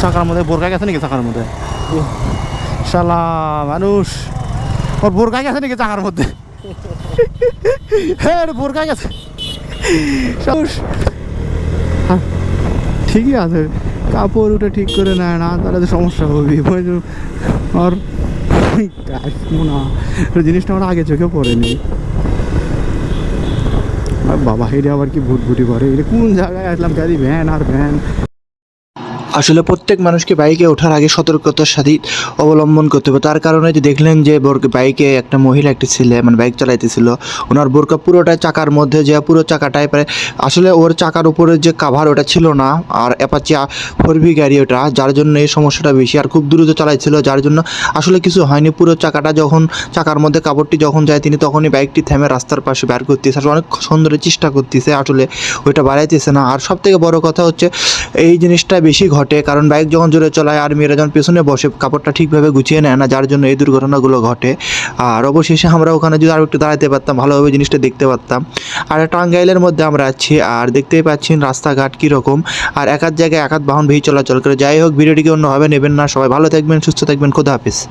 চাকার মধ্যে বোরকা গেছে নাকি চাকার মধ্যে? মানুষ ওর বোরকা গেছে নাকি চাকার মধ্যে? হ্যাঁ বোরকা গেছে। হ্যাঁ, ঠিকই আছে। কাপড় উঠে ঠিক করে নেয় না তাহলে তো সমস্যা হবে। আর না। জিনিসটা আমার আগে চোখে পড়েনি। বাবা এটা আবার কি ভুটভুটি করে? এটা কোন জায়গায় আসলাম? গাড়ি ভ্যান আর ভ্যান আসলে প্রত্যেক মানুষকে বাইকে ওঠার আগে সতর্কতার সাথে অবলম্বন করতে হবে। তার কারণে যে দেখলেন যে বাইকে একটা মহিলা, একটি ছেলে মানে বাইক চালাইতেছিল, ওনার বোরকা পুরোটাই চাকার মধ্যে যে পুরো চাকাটাই প্রায়, আসলে ওর চাকার উপরে যে কাভার ওটা ছিল না, আর অ্যাপাচি ফোরভি গাড়ি ওটা, যার জন্য এই সমস্যাটা বেশি, আর খুব দ্রুত চালাইছিল, যার জন্য আসলে কিছু হয়নি। পুরো চাকাটা যখন, চাকার মধ্যে কাপড়টি যখন যায়, তিনি তখনই বাইকটি থেমে রাস্তার পাশে বের করতেছে, আসলে অনেক সুন্দর চেষ্টা করতেছে, আসলে ওইটা বাড়াইতেছে না। আর সব থেকে বড় কথা হচ্ছে, এই জিনিসটা বেশি ঘটে কারণ বাইক যখন জোরে চলায় আর মেয়েরা যখন পেছনে বসে, কাপড়টা ঠিকভাবে গুছিয়ে নেয় না, যার জন্য এই দুর্ঘটনাগুলো ঘটে। আর অবশেষে আমরা ওখানে যদি আরও একটু দাঁড়াতে পারতাম, ভালোভাবে জিনিসটা দেখতে পারতাম। আর টাঙ্গাইলের মধ্যে আমরা আছি, আর দেখতেই পাচ্ছেন রাস্তাঘাট কীরকম। আর এক জায়গায় এক বাহন ভেহি চলাচল করে। যাই হোক, ভিডিওটিকে অন্যভাবে নেবেন না। সবাই ভালো থাকবেন, সুস্থ থাকবেন। খোদা হাফিজ।